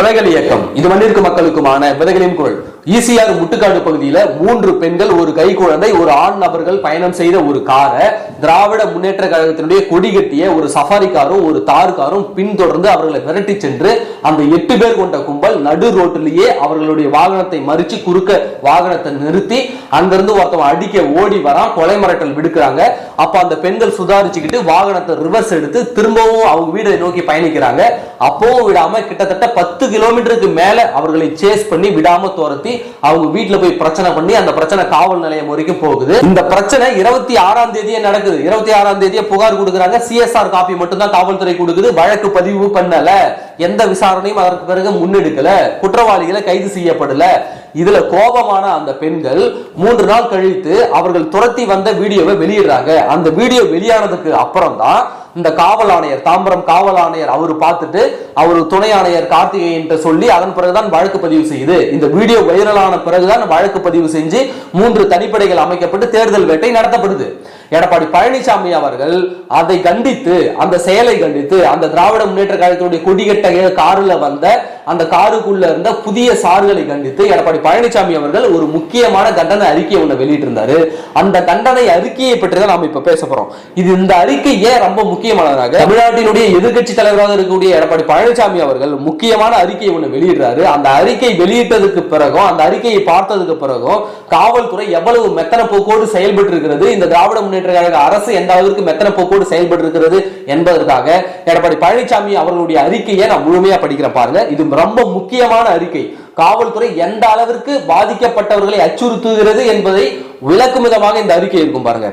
விதைகள் இயக்கம். இது மண்ணிற்கு மக்களுக்குமான விதைகளின் குரல். ஈசிஆர் முட்டுக்காடு பகுதியில் மூன்று பெண்கள் ஒரு கை குழந்தை ஒரு ஆண் நபர்கள் பயணம் செய்த ஒரு காரை திராவிட முன்னேற்ற கழகத்தினுடைய கொடி கட்டிய ஒரு சஃபாரி காரும் ஒரு தார் காரும் பின்தொடர்ந்து அவர்களை விரட்டி சென்று அந்த எட்டு பேர் கொண்ட கும்பல் நடு ரோட்டிலேயே அவர்களுடைய வாகனத்தை மறிச்சு குறுக்க வாகனத்தை நிறுத்தி அங்கிருந்து ஒருத்தவன் அடிக்க ஓடி வரான் கொலை மிரட்டல் விடுக்கிறாங்க. அப்ப அந்த பெண்கள் சுதாரிச்சுக்கிட்டு வாகனத்தை ரிவர்ஸ் எடுத்து திரும்பவும் அவங்க வீடை நோக்கி பயணிக்கிறாங்க. அப்பவும் விடாம கிட்டத்தட்ட பத்து கிலோமீட்டருக்கு மேல அவர்களை சேஸ் பண்ணி விடாம துரத்தி அவங்க வீட்டுல போய் பிரச்சனை பண்ணி அந்த பிரச்சனை காவல் நிலையம் வரைக்கும் போகுது. இந்த பிரச்சனை இருபத்தி ஆறாம் தேதியே நடக்குது. இருபத்தி ஆறாம் தேதியே புகார் கொடுக்குறாங்க. சிஎஸ்ஆர் காப்பி மட்டும் தான் காவல்துறை கொடுக்குது. வழக்கு பதிவு பண்ணல. எந்த விசாரணையும் அதற்கு பிறகு முன்னெடுக்கல. குற்றவாளிகளை கைது செய்யப்படல. இதுல கோபமான அந்த பெண்கள் மூன்று நாள் கழித்து அவர்கள் துரத்தி வந்த வீடியோவை வெளியிடுறாங்க. அந்த வீடியோ வெளியானதுக்கு அப்புறம் தான் இந்த காவல் ஆணையர் தாம்பரம் காவல் ஆணையர் அவர் பார்த்துட்டு அவர் துணை ஆணையர் கார்த்திகேயன் சொல்லி அதன் பிறகுதான் வழக்கு பதிவு செய்யுது இந்த வீடியோ வைரலான பிறகுதான் வழக்கு பதிவு செஞ்சு மூன்று தனிப்படைகள் அமைக்கப்பட்டு தேர்தல் வேட்டை நடத்தப்படுது. எடப்பாடி பழனிசாமி அவர்கள் அதை கண்டித்து அந்த செயலை கண்டித்து அந்த திராவிட முன்னேற்ற கழகத்துடைய கொடிகட்ட காருல வந்த அந்த காருக்குள்ள இருந்த புதிய சார்களை கண்டித்து எடப்பாடி பழனிசாமி அவர்கள் ஒரு முக்கியமான கண்டன அறிக்கையை ஒண்ணு வெளியிட்டிருந்தாரு. அந்த கண்டனை அறிக்கையை பற்றி தான் நாம் இப்ப பேச போறோம். இது இந்த அறிக்கை ஏன் ரொம்ப முக்கியமானதாக தமிழ்நாட்டினுடைய எதிர்கட்சி தலைவராக இருக்கக்கூடிய எடப்பாடி பழனிசாமி அவர்கள் முக்கியமான அறிக்கையை ஒன்று வெளியிடுறாரு. அந்த அறிக்கை வெளியிட்டதுக்கு பிறகும் அந்த அறிக்கையை பார்த்ததுக்கு பிறகும் காவல்துறை எவ்வளவு மெத்தன போக்கோடு செயல்பட்டு இருக்கிறது இந்த திராவிட முன்னேற்ற கழக அரசு எந்த அளவிற்கு மெத்தன போக்கோடு செயல்பட்டு இருக்கிறது என்பதற்காக எடப்பாடி பழனிசாமி அவர்களுடைய அறிக்கையை நான் முழுமையா படிக்கிறேன் பாருங்க. இது ரொம்ப முக்கியமான அறிக்கை. காவல்துறை எந்த அளவிற்கு பாதிக்கப்பட்டவர்களை அச்சுறுத்துகிறது என்பதை விளக்கும் விதமாக இந்த அறிக்கை இருக்கும் பாருங்க.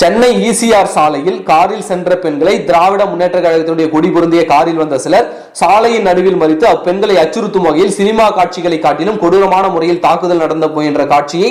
சென்னை இசிஆர் சாலையில் காரில் சென்ற பெண்களை திராவிட முன்னேற்ற கழகத்தினுடைய கொடி பொருந்திய காரில் வந்த சிலர் சாலையின் நடுவில் மறித்து அப்பெண்களை அச்சுறுத்தும் வகையில் சினிமா காட்சிகளை காட்டிலும் கொடூரமான முறையில் தாக்குதல் நடந்த போகின்ற காட்சியை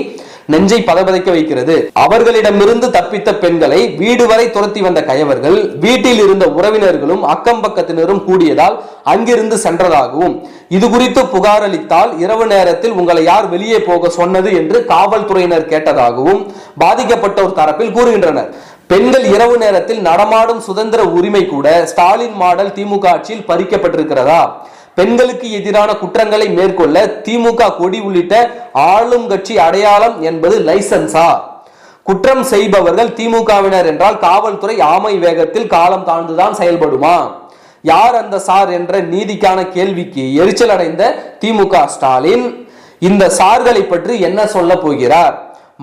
நெஞ்சை பதபதைக்க வைக்கிறது. அவர்களிடமிருந்து தப்பித்த பெண்களை வீடு வரை துரத்தி வந்த கயவர்கள் வீட்டில் இருந்த உறவினர்களும் அக்கம் பக்கத்தினரும் கூடியதால் அங்கிருந்து சென்றதாகவும் இது குறித்து புகார் அளித்தால் இரவு நேரத்தில் உங்களை யார் வெளியே போக சொன்னது என்று காவல்துறையினர் கேட்டதாகவும் பாதிக்கப்பட்டோர் தரப்பில் கூறுகின்றனர். பெண்கள் இரவு நேரத்தில் நடமாடும் சுதந்திர உரிமை கூட ஸ்டாலின் மாடல் திமுக ஆட்சியில் பறிக்கப்பட்டிருக்கிறதா? பெண்களுக்கு எதிரான குற்றங்களை மேற்கொள்ள திமுக கொடி உள்ளிட்ட ஆளும் கட்சி அடையாளம் என்பது லைசன்ஸா? குற்றம் செய்பவர்கள் திமுகவினர் என்றால் காவல்துறை ஆமை வேகத்தில் காலம் தாழ்ந்துதான் செயல்படுமா? யார் அந்த சார் என்ற நீதிக்கான கேள்விக்கு எரிச்சல் அடைந்த திமுக ஸ்டாலின்? இந்த சார்களை பற்றி என்ன சொல்ல போகிறார்?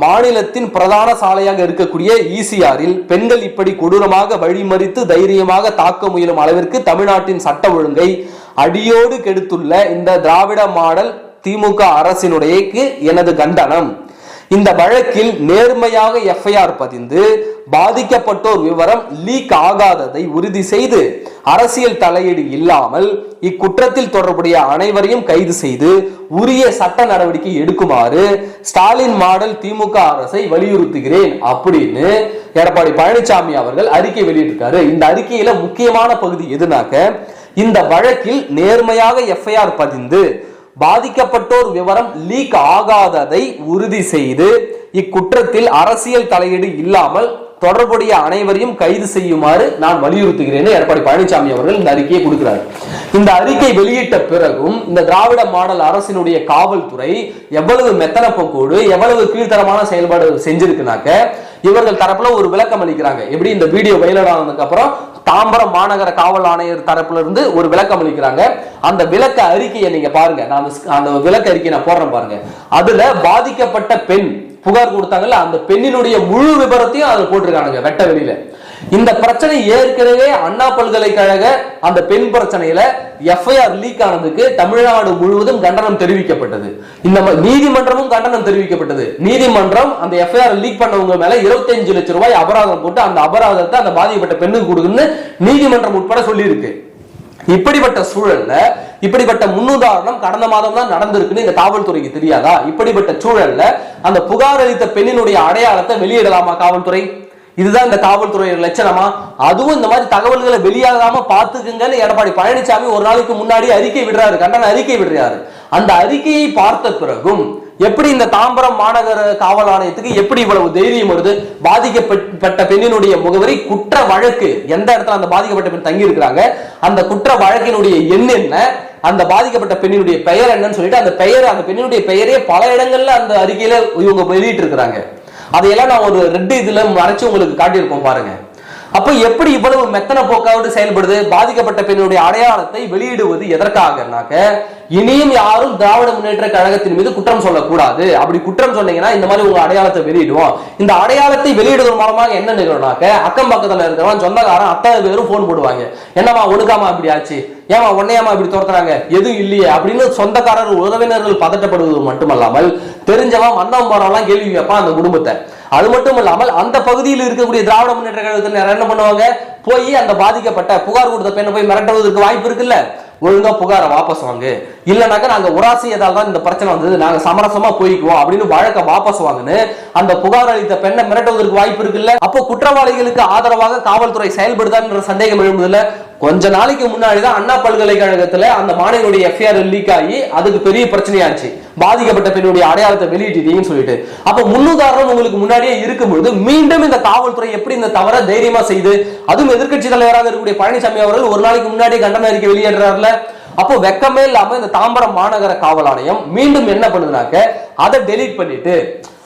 மாநிலத்தின் பிரதான சாலையாக இருக்கக்கூடிய ஈசிஆரில் பெண்கள் இப்படி கொடூரமாக வழிமறித்து தைரியமாக தாக்க முயலும் அளவிற்கு தமிழ்நாட்டின் சட்ட ஒழுங்கை அடியோடு கெடுத்துள்ள இந்த திராவிட மாடல் திமுக அரசினுடையக்கு எனது கண்டனம். இந்த வழக்கில் நேர்மையாக எஃப்ஐஆர் பதிந்து பாதிக்கப்பட்டோர் விவரம் லீக் ஆகாததை உறுதி செய்து அரசியல் தலையீடு இல்லாமல் இக்குற்றத்தில் தொடர்புடைய அனைவரையும் கைது செய்து உரிய சட்ட நடவடிக்கை எடுக்குமாறு ஸ்டாலின் மாடல் திமுக அரசை வலியுறுத்துகிறேன் அப்படின்னு எடப்பாடி பழனிசாமி அவர்கள் அறிக்கை வெளியிட்டிருக்காரு. இந்த அறிக்கையில முக்கியமான பகுதி எதுனாக்க இந்த வழக்கில் நேர்மையாக எஃப்ஐஆர் பதிந்து பாதிக்கப்பட்டோர் விவரம் லீக் ஆகாததை உறுதி செய்து இக்குற்றத்தில் அரசியல் தலையீடு இல்லாமல் தொடர்புடைய அனைவரையும் கைது செய்யுமாறு நான் வலியுறுத்துகிறேன். எடப்பாடி பழனிசாமி அவர்கள் இந்த அறிக்கையை கொடுக்கிறார். இந்த அறிக்கை வெளியிட்ட பிறகும் இந்த திராவிட மாடல் அரசினுடைய காவல்துறை எவ்வளவு மெத்தன போக்கோடு எவ்வளவு கீழ்த்தரமான செயல்பாடு செஞ்சிருக்குனாக்க இவர்கள் தரப்புல ஒரு விளக்கம் அளிக்கிறாங்க. எப்படி இந்த வீடியோ வைரல் ஆனதுக்கு அப்புறம் தாம்பரம் மாநகர காவல் ஆணையர் தரப்புல இருந்து ஒரு விளக்கம் அளிக்கிறாங்க. அந்த விளக்க அறிக்கையை நீங்க பாருங்க. நான் அந்த- அந்த விளக்க அறிக்கையை நான் போடுறேன் பாருங்க. அதுல பாதிக்கப்பட்ட பெண் புகார் கொடுத்தாங்கல்ல அந்த பெண்ணினுடைய முழு விபரத்தையும் அதில் போட்டிருக்கானுங்க வெட்ட வெளியில. இந்த பிரச்சனை ஏற்கனவே அண்ணா பல்கலைக்கழக அந்த பெண் பிரச்சனையில எஃப்ஐஆர் லீக் ஆனதுக்கு தமிழ்நாடு முழுவதும் கண்டனம் தெரிவிக்கப்பட்டது. இந்த நீதிமன்றமும் கண்டனம் தெரிவிக்கப்பட்டது. நீதிமன்றம் அந்த எஃப்ஐஆர் லீக் பண்ணவங்க மேல 25 லட்சம் ரூபாய் அபராதம் போட்டு அந்த அபராதத்தை அந்த பாதிக்கப்பட்ட பெண்ணுக்கு கொடுக்குன்னு நீதிமன்றம் உட்பட சொல்லியிருக்கு. இப்படிப்பட்ட சூழல்ல இப்படிப்பட்ட முன்னுதாரணம் கடந்த மாதம் தான் நடந்திருக்குன்னு இந்த காவல்துறைக்கு தெரியாதா? இப்படிப்பட்ட சூழல்ல அந்த புகார் அளித்த பெண்ணினுடைய அடையாளத்தை வெளியிடலாமா காவல்துறை? இதுதான் இந்த காவல்துறை லட்சணமா? அதுவும் இந்த மாதிரி தகவல்களை வெளியாகாம பாத்துக்குங்கன்னு எடப்பாடி பழனிசாமி ஒரு நாளைக்கு முன்னாடி அறிக்கை விடுறாரு. கண்டன அறிக்கை விடுறாரு. அந்த அறிக்கையை பார்த்த பிறகும் எப்படி இந்த தாம்பரம் மாநகர காவல் ஆணையத்துக்கு எப்படி இவ்வளவு தைரியம் வருது? பாதிக்கப்பட்ட பெண்ணினுடைய முகவரி குற்ற வழக்கு. எந்த இடத்துல அந்த பாதிக்கப்பட்ட பெண் தங்கி இருக்கிறாங்க அந்த குற்ற வழக்கினுடைய எண் என்ன? அந்த பாதிக்கப்பட்ட பெண்ணினுடைய பெயர் என்னன்னு சொல்லிட்டு அந்த பெயர் அந்த பெண்ணினுடைய பெயரே பல இடங்கள்ல அந்த அறிக்கையில இவங்க வெளியிட்டு இருக்கிறாங்க அதையெல்லாம் நான் ஒரு ரெட் இதுல மறைச்சு உங்களுக்கு காட்டியிருப்போம் பாருங்க. அப்ப எப்படி இவ்வளவு மெத்தன போக்காவது செயல்படுது? பாதிக்கப்பட்ட பெண்ணுடைய அடையாளத்தை வெளியிடுவது எதற்காகனாக்க இனியும் யாரும் திராவிட முன்னேற்ற கழகத்தின் மீது குற்றம் சொல்லக்கூடாது. அப்படி குற்றம் சொன்னீங்கன்னா இந்த மாதிரி உங்க அடையாளத்தை வெளியிடுவோம். இந்த அடையாளத்தை வெளியிடுவதன் மூலமாக என்ன நிகழும்னாக்க அக்கம் பக்கத்துல இருக்கிறவன் சொந்தக்காரன் அத்தனை பேரும் போன் போடுவாங்க. என்னம்மா ஒடுக்காமா இப்படி ஆச்சு? ஏமா உன்னையாமா இப்படி துரத்துறாங்க? எதுவும் இல்லையே. அப்படின்னு சொந்தக்காரர் உறவினர்கள் பதட்டப்படுவது மட்டுமல்லாமல் தெரிஞ்சவன் வந்தவன் போறவெல்லாம் கேள்வி கேட்பான் அந்த குடும்பத்தை. அது மட்டும் இல்லாமல் அந்த பகுதியில் இருக்கக்கூடிய திராவிட முன்னேற்ற கழகத்தினர் என்ன பண்ணுவாங்க? போய் அந்த பாதிக்கப்பட்ட புகார் கொடுத்த பெண்ணை போய் மிரட்டுவதற்கு வாய்ப்பு இருக்குல்ல? ஒழுங்கா புகாரை வாபஸ் வாங்கு. இல்லைனாக்கா நாங்கள் உராசியதால் தான் இந்த பிரச்சனை வந்தது. நாங்கள் சமரசமா போய்க்குவோம் அப்படின்னு வழக்கை வாபஸ் வாங்குன்னு அந்த புகார் அளித்த பெண்ணை மிரட்டுவதற்கு வாய்ப்பு இருக்குல்ல? அப்போ குற்றவாளிகளுக்கு ஆதரவாக காவல்துறை செயல்படுதான்ற சந்தேகம் எழும்புதில்ல? கொஞ்ச நாளைக்கு முன்னாடி தான் அண்ணா பல்கலைக்கழகத்துல அந்த மாணவியுடைய எஃப்ஐஆர் லீக் ஆகி அதுக்கு பெரிய பிரச்சனையாச்சு. பாதிக்கப்பட்ட பெண்ணுடைய அடையாளத்தை வெளியிட்டீங்கன்னு சொல்லிட்டு. அப்ப முன்னுதாரணம் உங்களுக்கு முன்னாடியே இருக்கும்போது மீண்டும் இந்த காவல்துறை எப்படி இந்த தவற தைரியமா செய்து அதுவும் எதிர்க்கட்சி தலைவராக இருக்கக்கூடிய பழனிசாமி அவர்கள் ஒரு நாளைக்கு முன்னாடி கண்டன அறிக்கை வெளியிடுறாருல அப்போ வெக்கமே இல்லாம இந்த தாம்பரம் மாநகர காவல் ஆணையம் மீண்டும் என்ன பண்ணுதுனாக்க அதை டெலீட் பண்ணிட்டு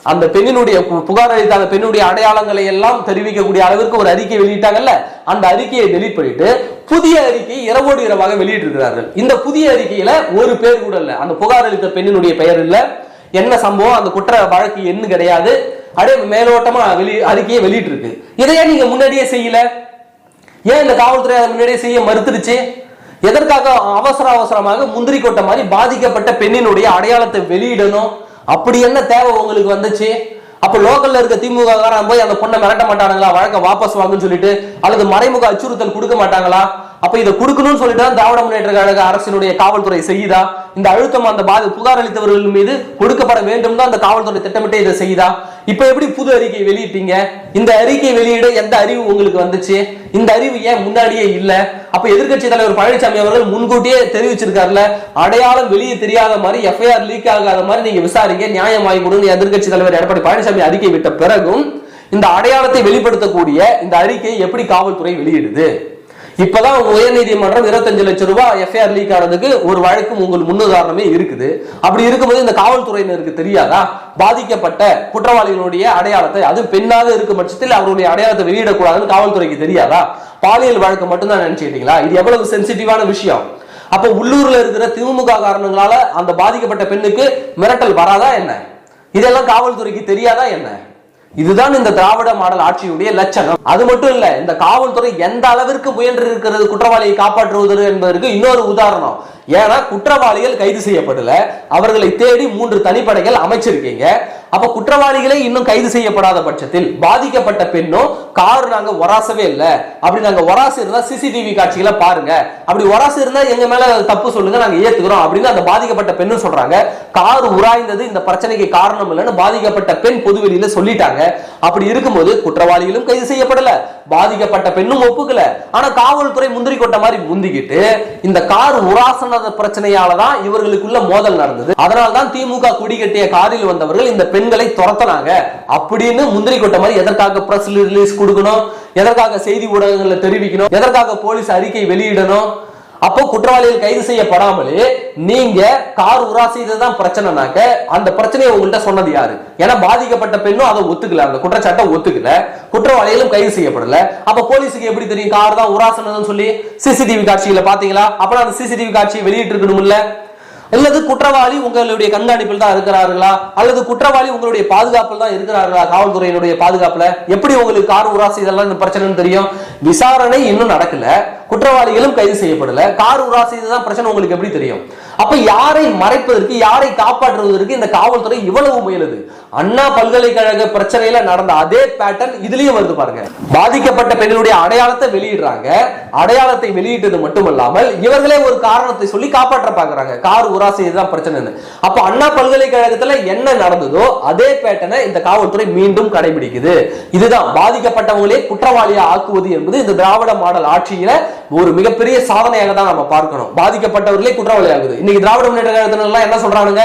அந்த பெண்ணினுடைய பு- புகார் அளித்த அந்த பெண்ணுடைய அடையாளங்களை எல்லாம் தெரிவிக்கக்கூடிய அளவிற்கு ஒரு அறிக்கை வெளியிட்டாங்கல்ல அந்த அறிக்கையை டெலீட் பண்ணிட்டு புதிய அறிக்கை இரவோடு இரவாக வெளியிட்டிருக்கிறார்கள். இந்த புதிய அறிக்கையில ஒரு பேர் கூட இல்ல. அந்த புகார் அளித்த பெண்ணினுடைய பெயர் இல்ல. என்ன சம்பவம்? அந்த குற்ற வழக்கு என்ன கிடையாது. அப்படியே மேலோட்டமா வெளி அறிக்கையை வெளியிட்டு இருக்கு இதையே நீங்க முன்னாடியே செய்யல. ஏன் இந்த காவல்துறை அதை முன்னாடியே செய்ய மறுத்துடுச்சு? எதற்காக அவசர அவசரமாக முந்திரி கொட்ட மாதிரி பாதிக்கப்பட்ட பெண்ணினுடைய அடையாளத்தை வெளியிடணும்? அப்படி என்ன தேவை உங்களுக்கு வந்துச்சு? அப்ப லோக்கல்ல இருக்க திமுக போய் அந்த பொண்ணை மிரட்ட மாட்டானுங்களா? வழக்க வாபஸ் வாங்குன்னு சொல்லிட்டு அல்லது மறைமுக அச்சுறுத்தல் கொடுக்க மாட்டாங்களா? அப்ப இதை கொடுக்கணும்னு சொல்லிட்டு தான் திராவிட முன்னேற்ற கழக அரசினுடைய காவல்துறை செய்யுதா? இந்த அழுத்தம் அந்த பாதி புகார் அளித்தவர்கள் மீது கொடுக்கப்பட வேண்டும் தான் அந்த காவல்துறை திட்டமிட்டே இதை செய்யுதா இப்ப எப்படி புது அறிக்கை வெளியிட்டீங்க? இந்த அறிக்கை வெளியிட எந்த அறிவு உங்களுக்கு வந்துச்சு? இந்த அறிவு ஏன் முன்னாடியே இல்ல? அப்ப எதிர்க்கட்சி தலைவர் பழனிசாமி அவர்கள் முன்கூட்டியே தெரிவிச்சிருக்காருல அடையாளம் வெளியே தெரியாத மாதிரி எஃப்ஐஆர் லீக் ஆகாத மாதிரி நீங்க விசாரிங்க நியாயம் வாங்கி கொடுங்க எதிர்க்கட்சி தலைவர் எடப்பாடி பழனிசாமி அறிக்கை விட்ட பிறகும் இந்த அடையாளத்தை வெளிப்படுத்தக்கூடிய இந்த அறிக்கையை எப்படி காவல்துறை வெளியிடுது? இப்பதான் உயர்நீதிமன்றம் இருபத்தஞ்சு லட்சம் ரூபாய் எஃப்ஐஆர் லீக் ஆனதுக்கு ஒரு வழக்கும் உங்கள் முன்னுதாரணமே இருக்குது. அப்படி இருக்கும்போது இந்த காவல்துறையினருக்கு தெரியாதா? பாதிக்கப்பட்ட குற்றவாளிகளுடைய அடையாளத்தை அது பெண்ணாக இருக்கும் பட்சத்தில் அவருடைய அடையாளத்தை வெளியிடக்கூடாதுன்னு காவல்துறைக்கு தெரியாதா? பாலியல் வழக்கு மட்டும்தான் நினைச்சுக்கிட்டீங்களா? இது எவ்வளவு சென்சிட்டிவான விஷயம். அப்ப உள்ளூர்ல இருக்கிற திமுக காரணங்களால அந்த பாதிக்கப்பட்ட பெண்ணுக்கு மிரட்டல் வராதா என்ன? இதெல்லாம் காவல்துறைக்கு தெரியாதா என்ன? இதுதான் இந்த திராவிட மாடல் ஆட்சியுடைய லட்சணம். அது மட்டும் இல்ல இந்த காவல்துறை எந்த அளவிற்கு முயன்று இருக்கிறது குற்றவாளியை காப்பாற்றுவது என்பதற்கு இன்னொரு உதாரணம். ஏன்னா குற்றவாளிகள் கைது செய்யப்படல. அவர்களை தேடி மூன்று தனிப்படைகள் அமைச்சிருக்கீங்க. அப்ப குற்றவாளிகளே இன்னும் கைது செய்யப்படாத பட்சத்தில் பாதிக்கப்பட்ட பெண்ணும் கார் நாங்க ஒராசவே இல்ல. அப்படி நாங்க ஒராசு இருந்தா சிசிடிவி காட்சிகளை பாருங்க. அப்படி ஒராசு இருந்தா எங்க மேல தப்பு சொல்லுங்க நாங்க ஏத்துக்கிறோம் அப்படின்னு அந்த பாதிக்கப்பட்ட பெண்ணும் சொல்றாங்க. கார் உராய்ந்தது இந்த பிரச்சனைக்கு காரணம் இல்லைன்னு பாதிக்கப்பட்ட பெண் பொதுவெளியில சொல்லிட்டாங்க. அப்படி இருக்கும்போது குற்றவாளிகளும் கைது செய்யப்படல. பாதிக்கப்பட்ட பெண்ணும் ஒப்புக்கல. ஆனா காவல்துறை முந்திரி கொட்ட மாதிரி முந்திக்கிட்டு இந்த கார் உராசன பிரச்சனையால தான் இவர்களுக்குள்ள மோதல் நடந்தது. அதனால தான் திமுக குடிகட்டிய காரில் வந்தவர்கள் இந்த பெண்களை துரத்தினாங்க அப்படின்னு முந்திரி கொட்ட மாதிரி எதற்காக பிரஸ் ரிலீஸ் கொடுக்கணும்? எதற்காக செய்தி ஊடகங்கள்ல தெரிவிக்கணும்? எதற்காக போலீஸ் அறிக்கை வெளியிடணும்? அப்போ குற்றவாளிகள் கைது செய்யப்படாமலே நீங்க கார் உரா செய்ததுதான் பிரச்சனைனாக்க அந்த பிரச்சனையை உங்கள்கிட்ட சொன்னது யாரு? ஏன்னா பாதிக்கப்பட்ட பெண்ணும் அதை ஒத்துக்கல அந்த குற்றச்சாட்டை ஒத்துக்கல. குற்றவாளிகளும் கைது செய்யப்படல. அப்ப போலீஸுக்கு எப்படி தெரியும் கார் தான் உராசனதுன்னு சொல்லி? சிசிடிவி காட்சிகளை பாத்தீங்களா அப்புறம் அந்த சிசிடிவி காட்சியை வெளியிட்டு இருக்கணும்ல அல்லது குற்றவாளி உங்களுடைய கண்காணிப்பில் தான் இருக்கிறார்களா? அல்லது குற்றவாளி உங்களுடைய பாதுகாப்பில் தான் இருக்கிறார்களா? காவல்துறையினுடைய பாதுகாப்புல எப்படி உங்களுக்கு கார் உராசி இதெல்லாம் இந்த பிரச்சனைன்னு தெரியும்? விசாரணை இன்னும் நடக்கல. குற்றவாளிகளும் கைது செய்யப்படல. கார் உரா செய்ததான் பிரச்சனை உங்களுக்கு எப்படி தெரியும்? அப்ப யாரை மறைப்பதற்கு யாரை காப்பாற்றுவதற்கு இந்த காவல்துறை இவ்வளவு முயலுது? அண்ணா பல்கலைக்கழக பிரச்சனையில நடந்த அதே பேட்டர்ன் இதுலயும் வருது பாருங்க. பாதிக்கப்பட்ட பெண்களுடைய அடையாளத்தை வெளியிடுறாங்க. அடையாளத்தை வெளியிட்டது மட்டுமல்லாமல் இவர்களே ஒரு காரணத்தை சொல்லி காப்பாற்ற பாக்குறாங்க கார் உரா செய்ததான் பிரச்சனைன்னு. அப்ப அண்ணா பல்கலைக்கழகத்துல என்ன நடந்ததோ அதே பேட்டனை இந்த காவல்துறை மீண்டும் கடைபிடிக்குது. இதுதான் பாதிக்கப்பட்டவங்களே குற்றவாளியா ஆக்குவது என்பது இந்த திராவிட மாடல் ஆட்சியில ஒரு மிகப்பெரிய சாதனையாக தான் நம்ம பார்க்கணும். பாதிக்கப்பட்டவர்களே குற்றவாளி ஆகுது இன்னைக்கு திராவிட முன்னேற்ற கழகத்தினர் என்ன சொல்றானுங்க?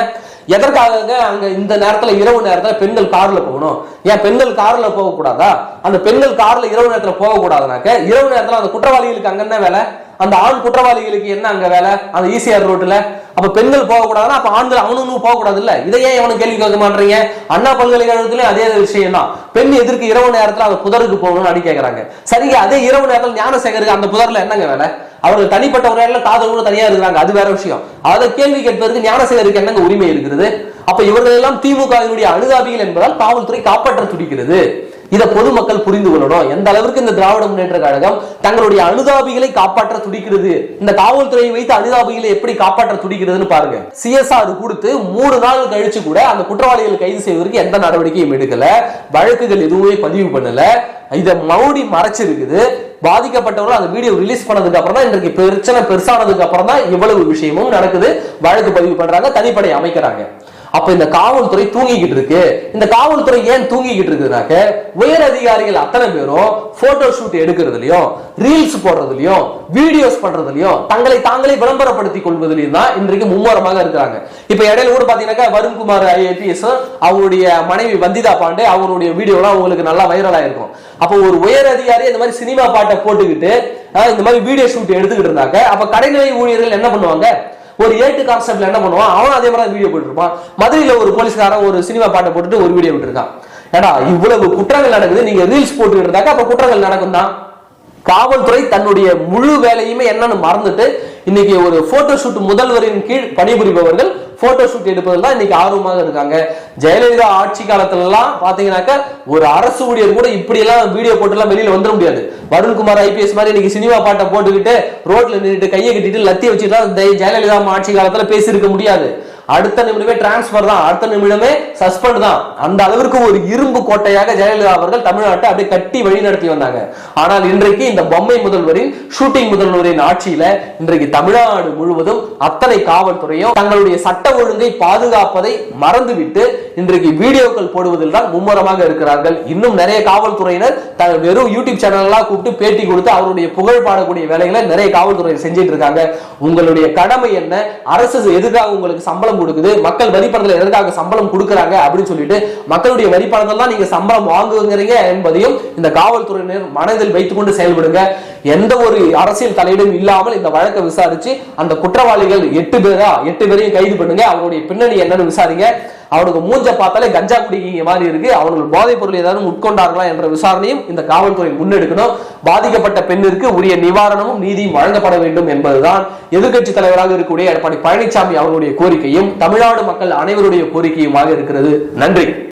எதற்காக அங்க இந்த நேரத்துல இரவு நேரத்துல பெண்கள் கார்ல போகணும்? ஏன் பெண்கள் கார்ல போகக்கூடாதா? அந்த பெண்கள் கார்ல இரவு நேரத்துல போகக்கூடாதுனாக்க இரவு நேரத்துல அந்த குற்றவாளிகளுக்கு அங்க என்ன வேலை? அந்த ஆண் குற்றவாளிகளுக்கு என்ன அங்க வேலை? அந்த ஈசிஆர் ரோட்ல அப்ப பெண்கள் போகக்கூடாதுன்னா அப்ப ஆண்கள் அவனும் போகக்கூடாது இல்ல இதை ஏன் இவனும் கேள்வி கேட்க மாட்டீங்க அண்ணா பல்கலைக்கழகத்திலயும் அதே விஷயம் தான். பெண் எதிர்க்கு இரவு நேரத்துல அந்த புதருக்கு போகணும்னு அடி கேட்கறாங்க சரிங்க அதே இரவு நேரத்தில் ஞானசேகருக்கு அந்த புதர்ல என்னங்க வேலை? அவர்கள் தனிப்பட்ட முறையில காதலோடு தனியா இருக்கிறாங்க. அது வேற விஷயம். அதை கேள்வி கேட்பதற்கு ஞானசேகருக்கு என்னங்க உரிமை இருக்கிறது? அப்ப இவர்கள் எல்லாம் திமுகவினுடைய அனுதாபிகள் என்பதால் காவல்துறை காப்பாற்ற துடிக்கிறது. இதை பொதுமக்கள் புரிந்து கொள்ளணும். எந்த அளவிற்கு இந்த திராவிட முன்னேற்ற கழகம் தங்களுடைய அனுதாபிகளை காப்பாற்ற துடிக்கிறது இந்த காவல்துறையை வைத்து அனுதாபிகளை எப்படி காப்பாற்ற துடிக்கிறதுன்னு பாருங்க. சிஎஸ்ஆர் கொடுத்து மூணு நாள் கழிச்சு கூட அந்த குற்றவாளிகளை கைது செய்வதற்கு எந்த நடவடிக்கையும் எடுக்கல. வழக்குகள் எதுவுமே பதிவு பண்ணல. இதை மௌடி மறைச்சிருக்குது. பாதிக்கப்பட்டவர்கள் அந்த வீடியோ ரிலீஸ் பண்ணதுக்கு அப்புறம் தான் இன்றைக்கு பிரச்சனை பெருசானதுக்கு அப்புறம் தான் இவ்வளவு விஷயமும் நடக்குது. வழக்கு பதிவு பண்றாங்க தனிப்படை அமைக்கிறாங்க. அப்ப இந்த காவல்துறை தூங்கிக்கிட்டு இருக்கு. இந்த காவல்துறை ஏன் தூங்கிக்கிட்டு இருக்குனாக்க உயர் அதிகாரிகள் அத்தனை பேரும் போட்டோ ஷூட் எடுக்கிறதுலயும் ரீல்ஸ் போடுறதுலயும் வீடியோஸ் பண்றதுலயும் தங்களை தாங்களே விளம்பரப்படுத்திக் கொள்வதிலையும் தான் இன்றைக்கு மும்முரமாக இருக்கிறாங்க. இப்ப இடையில கூட பாத்தீங்கன்னாக்கா வருண்குமார் ஐஏபிஎஸ் அவருடைய மனைவி வந்திதா பாண்டே அவருடைய வீடியோலாம் உங்களுக்கு நல்லா வைரல் ஆயிருக்கும். அப்போ ஒரு உயர் அதிகாரி இந்த மாதிரி சினிமா பாட்டை போட்டுக்கிட்டு இந்த மாதிரி வீடியோ ஷூட் எடுத்துக்கிட்டு இருந்தாங்க அப்ப கடைநிலை ஊழியர்கள் என்ன பண்ணுவாங்க? ஒரு ஏட்டு கான்செப்ட்ல என்ன பண்ணுவான்? அவன் அதே மாதிரி வீடியோ போட்டுருப்பான் மதுரையில் ஒரு போலீஸ்காரன் ஒரு சினிமா பாட்டை போட்டுட்டு ஒரு வீடியோ விட்டுருக்கான். ஏடா இவ்வளவு குற்றங்கள் நடக்குது நீங்க ரீல்ஸ் போட்டு இருந்தாக்க அப்ப குற்றங்கள் நடக்கும் தான் காவல்துறை தன்னுடைய முழு வேலையுமே என்னன்னு மறந்துட்டு இன்னைக்கு ஒரு போட்டோ ஷூட் முதல்வரின் கீழ் பணிபுரிபவர்கள் போட்டோ ஷூட் எடுப்பதில் தான் இன்னைக்கு ஆர்வமாக இருக்காங்க. ஜெயலலிதா ஆட்சி காலத்துல எல்லாம் பாத்தீங்கன்னாக்க ஒரு அரசு ஊழியர் கூட இப்படி எல்லாம் வீடியோ போட்டு எல்லாம் வெளியில வந்துட முடியாது. வருண்குமார் ஐபிஎஸ் மாதிரி இன்னைக்கு சினிமா பாட்டை போட்டுக்கிட்டு ரோட்ல நின்றுட்டு கையை கட்டிட்டு லத்தி வச்சுட்டு ஜெயலலிதா ஆட்சி காலத்துல பேசியிருக்க முடியாது. அடுத்த நிமிடமே டிரான்ஸ்பர் தான். அடுத்த நிமிடமே சஸ்பெண்ட் தான். அந்த அளவிற்கு ஒரு இரும்பு கோட்டையாக ஜெயலலிதா அவர்கள் தமிழ்நாட்டை அப்படியே கட்டி வழி நடத்தி வந்தாங்க. ஆனால் இன்றைக்கு இந்த பொம்மை முதல்வரின் ஷூட்டிங் முதல்வரின் ஆட்சியில இன்றைக்கு தமிழ்நாடு முழுவதும் அத்தனை காவல்துறையும் தங்களுடைய சட்ட ஒழுங்கை பாதுகாப்பதை மறந்துவிட்டு இன்றைக்கு வீடியோக்கள் போடுவதில் தான் மும்முரமாக இருக்கிறார்கள். இன்னும் நிறைய காவல்துறையினர் தங்கள் வெறும் யூடியூப் சேனல்லாம் கூப்பிட்டு பேட்டி கொடுத்து அவருடைய புகழ் பாடக்கூடிய வேலைகளை நிறைய காவல்துறை செஞ்சிட்டு இருக்காங்க. உங்களுடைய கடமை என்ன? அரசு எதுக்காக உங்களுக்கு சம்பளம் கொடுக்குது மக்கள் வரி எதற்காக சம்பளம் கொடுக்குறாங்க அப்படின்னு சொல்லிட்டு மக்களுடைய வரி பணத்தில் தான் நீங்க சம்பளம் வாங்குவீங்க என்பதையும் இந்த காவல்துறையினர் மனதில் வைத்துக்கொண்டு செயல்படுங்க. எந்த ஒரு அரசியல் தலையீடும் இல்லாமல் இந்த வழக்கை விசாரிச்சு அந்த குற்றவாளிகள் எட்டு பேரா எட்டு பேரையும் கைது பண்ணுங்க. அவருடைய பின்னணி என்னன்னு விசாரிங்க. அவனுக்கு மூஞ்ச பார்த்தாலே கஞ்சா குடிக்கிற மாதிரி இருக்கு. அவனுக்கு போதைப் பொருள் ஏதாவது உட்கொண்டார்களா என்ற விசாரணையும் இந்த காவல்துறை முன்னெடுக்கணும். பாதிக்கப்பட்ட பெண்ணிற்கு உரிய நிவாரணமும் நீதியும் வழங்கப்பட வேண்டும் என்பதுதான் எதிர்க்கட்சி தலைவராக இருக்கக்கூடிய எடப்பாடி பழனிசாமி அவர்களுடைய கோரிக்கையும் தமிழ்நாடு மக்கள் அனைவருடைய கோரிக்கையுமாக இருக்கிறது. நன்றி.